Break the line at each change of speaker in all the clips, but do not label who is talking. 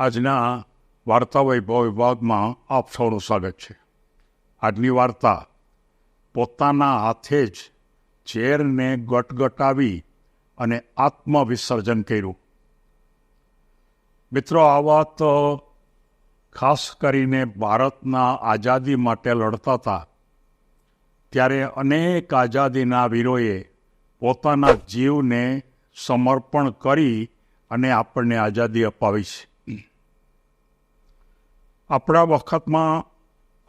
આજના વાર્તા વૈભવ વિભાગમાં આપ સૌનું સ્વાગત છે. આજની વાર્તા પોતાના હાથે જ ઝેરને ગટગટાવી અને આત્મવિસર્જન કર્યું. મિત્રો, આ વાત ખાસ કરીને ભારતના આઝાદી માટે લડતા હતા, ત્યારે અનેક આઝાદીના વીરોએ પોતાના જીવને સમર્પણ કરી અને આપણને આઝાદી અપાવી છે. આપણા વખતમાં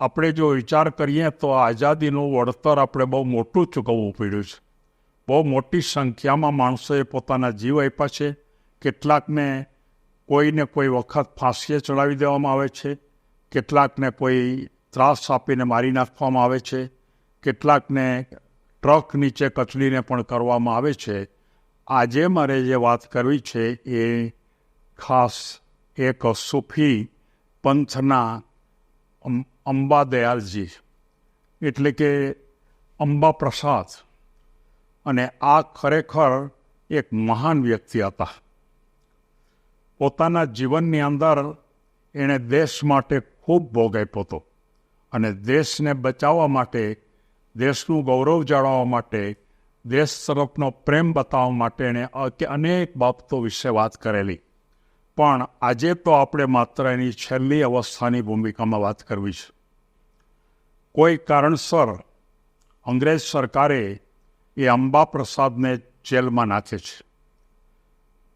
આપણે જો વિચાર કરીએ તો આઝાદીનું વળતર આપણે બહુ મોટું ચૂકવવું પડ્યું છે. બહુ મોટી સંખ્યામાં માણસોએ પોતાના જીવ આપ્યા છે. કેટલાકને કોઈને કોઈ વખત ફાંસીએ ચડાવી દેવામાં આવે છે. કેટલાકને કોઈ ત્રાસ આપીને મારી નાખવામાં આવે છે. કેટલાકને ટ્રક નીચે કચડીને પણ કરવામાં આવે છે. આજે મારે જે વાત કરવી છે એ ખાસ એક સૂફી પંથના અંબા દયાલજી એટલે કે અંબા પ્રસાદ અને આ ખરેખર એક મહાન વ્યક્તિ હતા. પોતાના જીવનની અંદર એણે દેશ માટે ખૂબ ભોગ આપ્યો હતો. અને દેશને બચાવવા માટે, દેશનું ગૌરવ જાળવવા માટે, દેશ તરફનો પ્રેમ બતાવવા માટે એણે અનેક બાબતો વિશે વાત કરેલી. પણ આજે તો આપણે માત્ર એની છેલ્લી અવસ્થાની ભૂમિકામાં વાત કરવી છે. કોઈ કારણસર અંગ્રેજ સરકારે એ અંબા પ્રસાદને જેલમાં નાખે છે.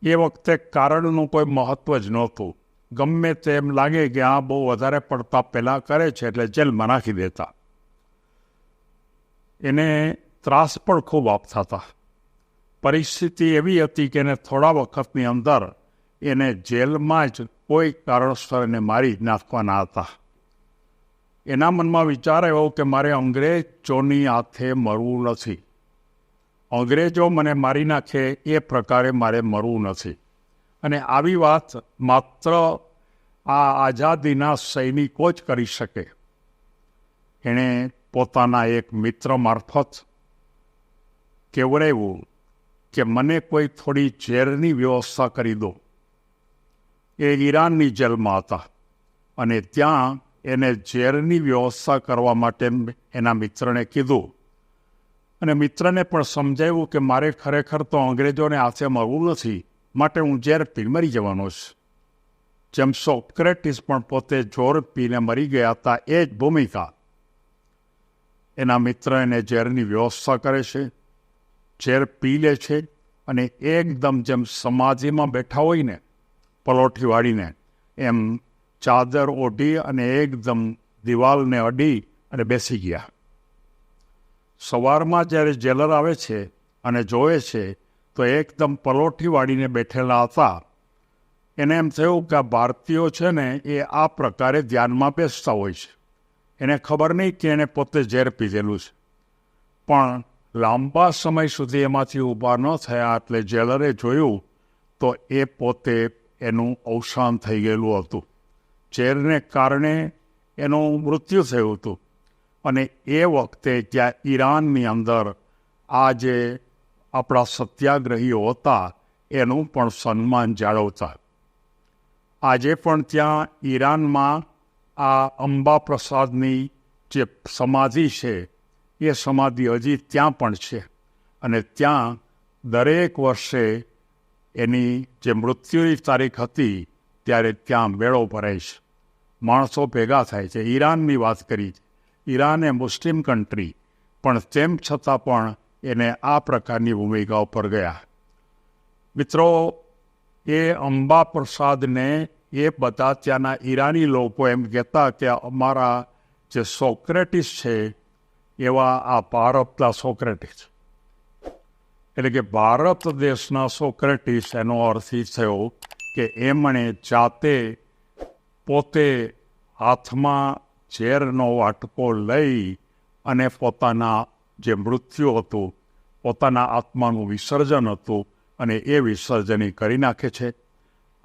એ વખતે કારણનું કોઈ મહત્વ જ નહોતું. ગમે તેમ લાગે કે આ બહુ વધારે પડતા પહેલાં કરે છે એટલે જેલમાં નાખી દેતા. એને ત્રાસ પણ ખૂબ આપતા હતા. પરિસ્થિતિ એવી હતી કે એને થોડા વખતની અંદર એને જેલમાં જ કોઈ કારણસર એને મારી નાખવાના હતા. એના મનમાં વિચાર એવો કે મારે અંગ્રેજોની હાથે મરવું નથી. અંગ્રેજો મને મારી નાખે એ પ્રકારે મારે મરવું નથી. અને આવી વાત માત્ર આ આઝાદીના સૈનિકો જ કરી શકે. એણે પોતાના એક મિત્ર મારફત કેવડાવ્યું કે મને કોઈ થોડી ઝેરની વ્યવસ્થા કરી દો. એ ઈરાનની જેલમાં હતા અને ત્યાં એને ઝેરની વ્યવસ્થા કરવા માટે એના મિત્રને કીધું. અને મિત્રને પણ સમજાવ્યું કે મારે ખરેખર તો અંગ્રેજોને હાથે મળવું નથી, માટે હું ઝેર પી મરી જવાનો છું. જેમ સોક્રેટિસ પણ પોતે જોર પીને મરી ગયા હતા એ જ ભૂમિકા. એના મિત્ર એને ઝેરની વ્યવસ્થા કરે છે, ઝેર પી લે છે અને એકદમ જેમ સમાધિમાં બેઠા હોય ને પલોઠી વાળીને એમ ચાદર ઓઢી અને એકદમ દિવાલને અડી અને બેસી ગયા. સવારમાં જ્યારે જેલર આવે છે અને જોવે છે, તો એકદમ પલોઠી વાળીને બેઠેલા હતા. એને એમ થયું કે આ ભારતીયો છે ને, એ આ પ્રકારે ધ્યાનમાં બેસતા હોય છે. એને ખબર નહીં કે એને પોતે ઝેર પીધેલું છે. પણ લાંબા સમય સુધી એમાંથી ઊભા ન થયા એટલે જેલરે જોયું તો એ પોતે એનું અવસાન થઈ ગયેલું હતું. ઝેરને કારણે એનું મૃત્યુ થયું હતું. અને એ વખતે ત્યાં ઈરાનની અંદર આ જે આપણા સત્યાગ્રહીઓ હતા, એનું પણ સન્માન જાળવતા. આજે પણ ત્યાં ઈરાનમાં આ અંબા પ્રસાદની જે સમાધિ છે, એ સમાધિ હજી ત્યાં પણ છે. અને ત્યાં દરેક વર્ષે એની જે મૃત્યુની તારીખ હતી ત્યારે ત્યાં મેળો ભરાય છે. માણસો ભેગા થાય છે. ઈરાનની વાત કરી ઈરાન એ મુસ્લિમ કન્ટ્રી પણ તેમ છતાં પણ એને આ પ્રકારની ભૂમિકા ઉપર ગયા. મિત્રો, એ અંબા પ્રસાદને એ બધા ત્યાંના ઈરાની લોકો એમ કહેતા કે અમારા જે સોક્રેટિસ છે, એવા આ ભારતના સોક્રેટિસ. એટલે કે ભારત દેશના સોક્રેટિસ એનો અર્થ એ થયો કે એમણે જાતે પોતે હાથમાં ઝેરનો વાટકો લઈ અને પોતાના જે મૃત્યુ હતું, પોતાના આત્માનું વિસર્જન હતું અને એ વિસર્જન કરી નાખે છે.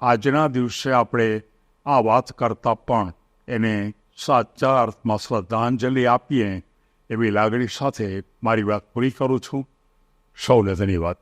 આજના દિવસે આપણે આ વાત કરતાં પણ એને સાચા અર્થમાં શ્રદ્ધાંજલિ આપીએ એવી લાગણી સાથે મારી વાત પૂરી કરું છું. સૌને ધન્યવાદ